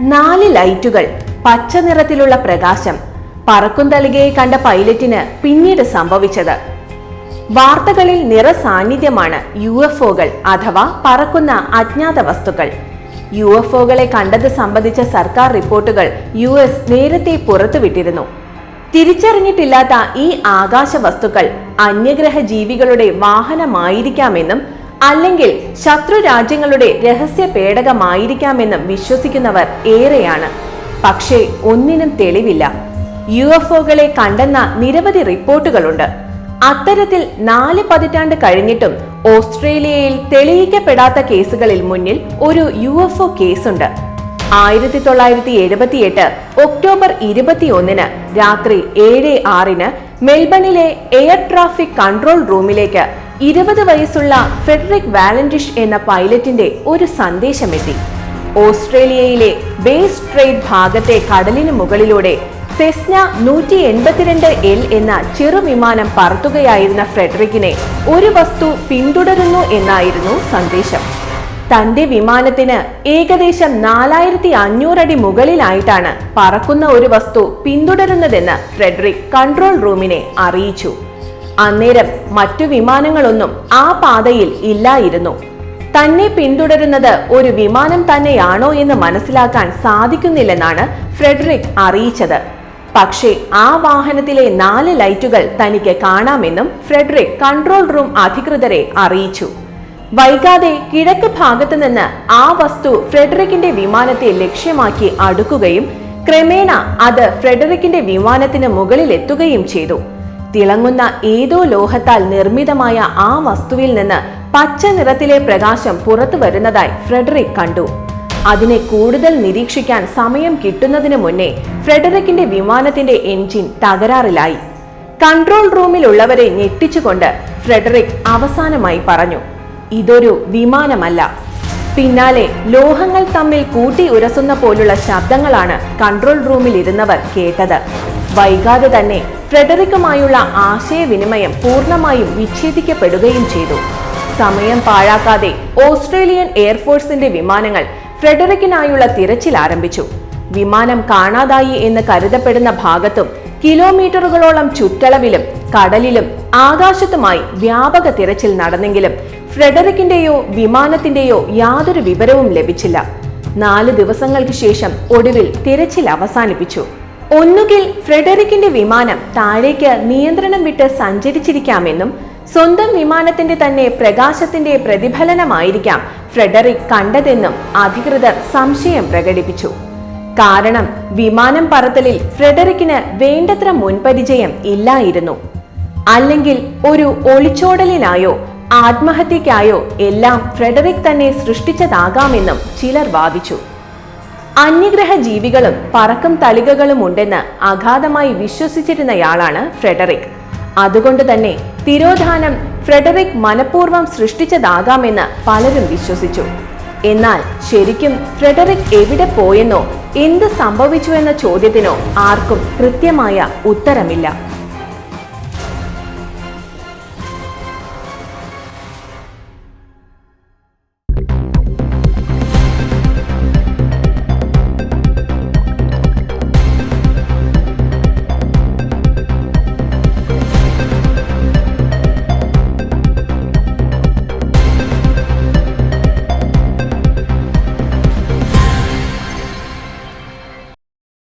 നാല് ലൈറ്റുകൾ പച്ച നിറത്തിലുള്ള പ്രകാശം പറക്കും തലികയെ കണ്ട പൈലറ്റിന് പിന്നീട് സംഭവിച്ചത്. വാർത്തകളിൽ നിറസാന്നിധ്യമാണ് യു എഫ് ഒകൾ അഥവാ പറക്കുന്ന അജ്ഞാത വസ്തുക്കൾ. യു എഫ് ഒകളെ കണ്ടത് സംബന്ധിച്ച സർക്കാർ റിപ്പോർട്ടുകൾ യു എസ് നേരത്തെ പുറത്തുവിട്ടിരുന്നു. തിരിച്ചറിഞ്ഞിട്ടില്ലാത്ത ഈ ആകാശ വസ്തുക്കൾ അന്യഗ്രഹ ജീവികളുടെ വാഹനമായിരിക്കാമെന്നും അല്ലെങ്കിൽ ശത്രു രാജ്യങ്ങളുടെ രഹസ്യ പേടകമായിരിക്കാമെന്നും വിശ്വസിക്കുന്നവർ ഏറെയാണ്. പക്ഷേ ഒന്നിനും തെളിവില്ല. യു എഫ് ഒകളെ കണ്ടെന്ന നിരവധി റിപ്പോർട്ടുകളുണ്ട്. അത്തരത്തിൽ നാല് പതിറ്റാണ്ട് കഴിഞ്ഞിട്ടും ഓസ്ട്രേലിയയിൽ തെളിയിക്കപ്പെടാത്ത കേസുകളിൽ മുന്നിൽ ഒരു യു എഫ് ഒ കേസുണ്ട്. ആയിരത്തി തൊള്ളായിരത്തി എഴുപത്തിയെട്ട് ഒക്ടോബർ ഇരുപത്തിയൊന്നിന് രാത്രി ഏഴ് ആറിന് മെൽബണിലെ എയർ ട്രാഫിക് കൺട്രോൾ റൂമിലേക്ക് ഇരുപത് വയസ്സുള്ള ഫെഡറിക് വാലന്റിഷ് എന്ന പൈലറ്റിന്റെ ഒരു സന്ദേശമെത്തി. ഓസ്ട്രേലിയയിലെ ബേസ് ട്രേഡ് ഭാഗത്തെ കടലിന് മുകളിലൂടെ സെസ്ന നൂറ്റി എൺപത്തിരണ്ട് എൽ എന്ന ചെറുവിമാനം പറത്തുകയായിരുന്ന ഫ്രെഡറിക്കിനെ ഒരു വസ്തു പിന്തുടരുന്നു എന്നായിരുന്നു സന്ദേശം. തന്റെ വിമാനത്തിന് ഏകദേശം നാലായിരത്തി അഞ്ഞൂറടി മുകളിലായിട്ടാണ് പറക്കുന്ന ഒരു വസ്തു പിന്തുടരുന്നതെന്ന് ഫ്രെഡറിക് കൺട്രോൾ റൂമിനെ അറിയിച്ചു. അന്നേരം മറ്റു വിമാനങ്ങളൊന്നും ആ പാതയിൽ ഇല്ലായിരുന്നു. തന്നെ പിന്തുടരുന്നത് ഒരു വിമാനം തന്നെയാണോ എന്ന് മനസ്സിലാക്കാൻ സാധിക്കുന്നില്ലെന്നാണ് ഫ്രെഡറിക് അറിയിച്ചത്. പക്ഷേ ആ വാഹനത്തിലെ നാല് ലൈറ്റുകൾ തനിക്ക് കാണാമെന്നും ഫ്രെഡറിക് കൺട്രോൾ റൂം അധികൃതരെ അറിയിച്ചു. വൈകാതെ കിഴക്ക് ഭാഗത്ത് നിന്ന് ആ വസ്തു ഫ്രെഡറിക്കിന്റെ വിമാനത്തെ ലക്ഷ്യമാക്കി അടുക്കുകയും ക്രമേണ അത് ഫ്രെഡറിക്കിന്റെ വിമാനത്തിന് മുകളിലെത്തുകയും ചെയ്തു. തിളങ്ങുന്ന ഏതോ ലോഹത്താൽ നിർമ്മിതമായ ആ വസ്തുവിൽ നിന്ന് പച്ച നിറത്തിലെ പ്രകാശം പുറത്തു വരുന്നതായി ഫ്രെഡറിക് കണ്ടു. അതിനെ കൂടുതൽ നിരീക്ഷിക്കാൻ സമയം കിട്ടുന്നതിന് മുന്നേ ഫ്രെഡറിക്കിന്റെ വിമാനത്തിന്റെ എൻജിൻ തകരാറിലായി. കൺട്രോൾ റൂമിലുള്ളവരെ ഞെട്ടിച്ചുകൊണ്ട് ഫ്രെഡറിക് അവസാനമായി പറഞ്ഞു ഇതൊരു വിമാനമല്ല. പിന്നാലെ ലോഹങ്ങൾ തമ്മിൽ കൂട്ടി ഉരസുന്ന പോലുള്ള ശബ്ദങ്ങളാണ് കൺട്രോൾ റൂമിൽ ഇരുന്നവർ കേട്ടത്. വൈകാതെ തന്നെ ഫ്രെഡറിക്കുമായുള്ള ആശയവിനിമയം പൂർണമായും വിച്ഛേദിക്കപ്പെടുകയും ചെയ്തു. സമയം പാഴാക്കാതെ ഓസ്ട്രേലിയൻ എയർഫോഴ്സിന്റെ വിമാനങ്ങൾ ഫ്രെഡറിക്കിനായുള്ള തിരച്ചിൽ ആരംഭിച്ചു. വിമാനം കാണാതായി എന്ന് കരുതപ്പെടുന്ന ഭാഗത്തും കിലോമീറ്ററുകളോളം ചുറ്റളവിലും കടലിലും ആകാശത്തുമായി വ്യാപക തിരച്ചിൽ നടന്നെങ്കിലും ഫ്രെഡറിക്കിന്റെയോ വിമാനത്തിന്റെയോ യാതൊരു വിവരവും ലഭിച്ചില്ല. നാല് ദിവസങ്ങൾക്ക് ശേഷം ഒടുവിൽ തിരച്ചിൽ അവസാനിപ്പിച്ചു. ഒന്നുകിൽ ഫ്രെഡറിക്കിന്റെ വിമാനം താഴേക്ക് നിയന്ത്രണം വിട്ട് സഞ്ചരിച്ചിരിക്കാമെന്നും സ്വന്തം വിമാനത്തിന്റെ തന്നെ പ്രകാശത്തിന്റെ പ്രതിഫലനമായിരിക്കാം ഫ്രെഡറിക് കണ്ടതെന്നും അധികൃതർ സംശയം പ്രകടിപ്പിച്ചു. കാരണം വിമാനം പറത്തലിൽ ഫ്രെഡറിക്കിന് വേണ്ടത്ര മുൻപരിചയം ഇല്ലായിരുന്നു. അല്ലെങ്കിൽ ഒരു ഒളിച്ചോടലിനായോ ആത്മഹത്യക്കായോ എല്ലാം ഫ്രെഡറിക് തന്നെ സൃഷ്ടിച്ചതാകാമെന്നും ചിലർ വാദിച്ചു. അന്യഗ്രഹ ജീവികളും പറക്കും തളികകളും ഉണ്ടെന്ന് അഗാധമായി വിശ്വസിച്ചിരുന്നയാളാണ് ഫ്രെഡറിക്. അതുകൊണ്ട് തന്നെ തിരോധാനം ഫ്രെഡറിക് മനഃപൂർവം സൃഷ്ടിച്ചതാകാമെന്ന് പലരും വിശ്വസിച്ചു. എന്നാൽ ശരിക്കും ഫ്രെഡറിക് എവിടെ പോയെന്നോ എന്ത് സംഭവിച്ചു എന്ന ചോദ്യത്തിനോ ആർക്കും കൃത്യമായ ഉത്തരമില്ല.